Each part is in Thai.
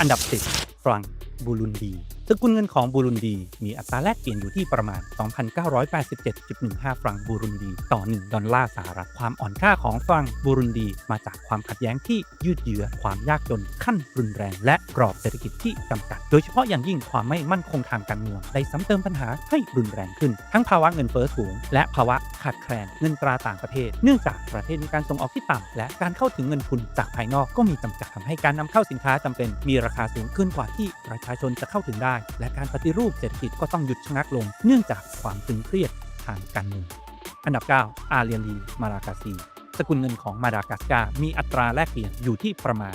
อันดับ 10 ฟรังบูรุนดี สกุลเงินของบูรุนดี มีอัตราแลกเปลี่ยนอยู่ที่ประมาณ 2,987.15 ฟรังบูรุนดีต่อ 1 ดอลลาร์สหรัฐ ความอ่อนค่าของฟรังบูรุนดี มาจากความขัดแย้งที่ยืดเยื้อ ความยากจนขั้นรุนแรง และกรอบเศรษฐกิจที่จำกัด โดยเฉพาะอย่างยิ่งความไม่มั่นคงทางการเมืองได้ซ้ำเติมปัญหาให้รุนแรงขึ้น ทั้งภาวะเงินเฟ้อสูง และภาวะขาดแคลนเงินตราต่างประเทศ เนื่องจากประเทศมีการส่งออกที่ต่ำและการเข้าถึงเงินทุนจากภายนอกก็มีจำกัดทำให้การนำเข้าสินค้าจำเป็นมีราคาสูงขึ้นกว่าที่ประชาชนจะเข้าถึงได้ และการปฏิรูปเศรษฐกิจก็ต้องหยุดชะงักลง เนื่องจากความตึงเครียดทางการเมืองอันดับ 9 อาเรียลีมาราคาซี สกุลเงินของมาดากัสการ์มีอัตราแลกเปลี่ยนอยู่ที่ประมาณ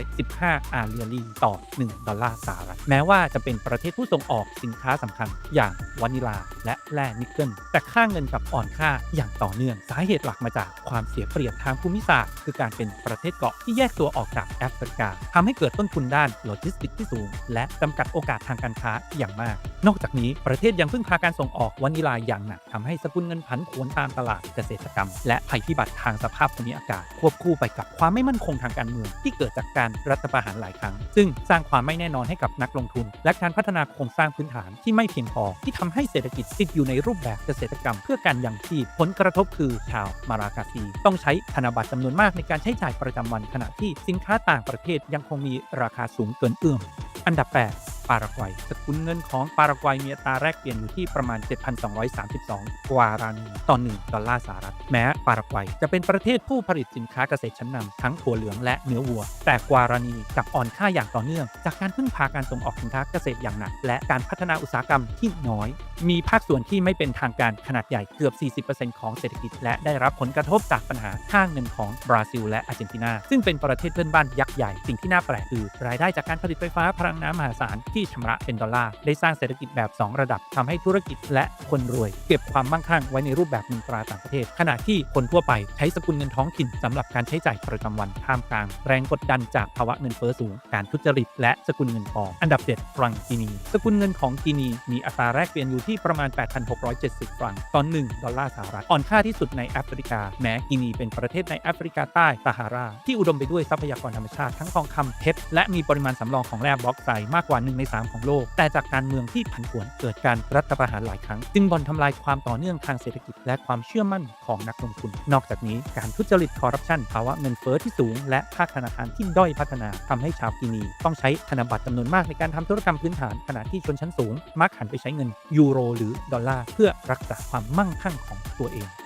4,415 อาเรียลีต่อ 1 ดอลลาร์สหรัฐ แม้ว่าจะเป็นประเทศผู้ส่งออกสินค้าสำคัญอย่างวานิลาและแร่นิกเกิล แต่ค่าเงินกับอ่อนค่าอย่างต่อเนื่อง สาเหตุหลักมาจากความเสียเปรียบทางภูมิศาสตร์ คือการเป็นประเทศเกาะที่แยกตัวออกจากแอฟริกาทำให้เกิดต้นทุนด้านโลจิสติกส์ที่สูง และจำกัดโอกาสทางการค้าอย่างมาก นอกจากนี้ประเทศยังพึ่งพาการส่งออกวานิลาอย่างหนักทำให้สกุลเงินผันผวนตามตลาดเกษตรกรรม และภัยพิบัติทางสภาพภูมิอากาศ ควบคู่ไปกับความไม่มั่นคงทางการเมือง ที่เกิดจากการรัฐประหารหลายครั้ง ซึ่งสร้างความไม่แน่นอนให้กับนักลงทุน และการพัฒนาโครงสร้างพื้นฐานที่ไม่เพียงพอ ที่ทำให้เศรษฐกิจติดอยู่ในรูปแบบเกษตรกรรมเพื่อการยังชีพผลกระทบคือชาวมารากาซีต้องใช้ธนบัตรจำนวนมากในการใช้จ่ายประจำวันขณะที่สินค้าต่างประเทศยังคงมีราคาสูงเกินเอื้อมอันดับ 8 ปารากวัย สกุลเงินของปารากวัยมีอัตราแลกเปลี่ยนอยู่ที่ประมาณ 7,232 กวารานีต่อ1ดอลลาร์สหรัฐ แม้ปารากวัยจะเป็นประเทศผู้ผลิตสินค้าเกษตรชั้นนำทั้งถั่วเหลืองและเนื้อวัว แต่กวารานีกับอ่อนค่าอย่างต่อเนื่อง จากการพึ่งพาการส่งออกสินค้าเกษตรอย่างหนัก และการพัฒนาอุตสาหกรรมที่น้อย มีภาคส่วนที่ไม่เป็นทางการขนาดใหญ่เกือบ 40%ของเศรษฐกิจ และได้รับผลกระทบจากปัญหาค่าเงินของบราซิลและอาร์เจนตินา ซึ่งเป็นประเทศเพื่อนบ้านยักษ์ใหญ่ สิ่งที่น่าแปลกคือรายได้จากการผลิตไฟฟ้าพลังน้ำมหาศาลที่ชำระเป็นดอลลาร์ได้สร้างเศรษฐกิจแบบ 2 ระดับทำให้ธุรกิจและคนรวย เก็บความมั่งคั่งไว้ในรูปแบบเงินตราต่างประเทศ ขณะที่คนทั่วไปใช้สกุลเงินท้องถิ่นสำหรับการใช้จ่ายประจำวันท่ามกลาง แรงกดดันจากภาวะเงินเฟ้อสูง การทุจริต และสกุลเงินปลอมอันดับ7ฟรังกินี สกุลเงินของกินี มีอัตราแลกเปลี่ยนอยู่ที่ประมาณ 8,670ฟรังต่อ1ดอลลาร์สหรัฐอ่อนค่าที่สุดในแอฟริกา แม้กินีเป็นประเทศในแอฟริกาใต้ซาฮาราที่อุดมไปด้วยทรัพยากรธรรมชาติทั้งทองคำเพชรและมีปริมาณสำรองของแร่บล็อกไซด์มากกว่า1ใน3ของโลก แต่จากการเมืองที่ผันผวนเกิดการรัฐประหารหลายครั้ง จึงบ่อนทำลายความต่อเนื่องทางเศรษฐกิจ และความเชื่อมั่นของนักลงทุน นอกจากนี้การทุจริตคอร์รัปชันภาวะเงินเฟ้อที่สูง และภาคธนาคารที่ด้อยพัฒนาทำให้ชาวกินีต้องใช้ธนบัตรจำนวนมากในการทำธุรกรรมพื้นฐานขณะที่ชนชั้นสูง มักหันไปใช้เงินยูโร หรือดอลลาร์เพื่อรักษาความมั่งคั่งของตัวเอง